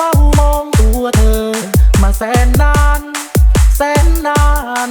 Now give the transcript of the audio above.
เฝ้ามองตัวเธอ มาแสนนาน แสนนาน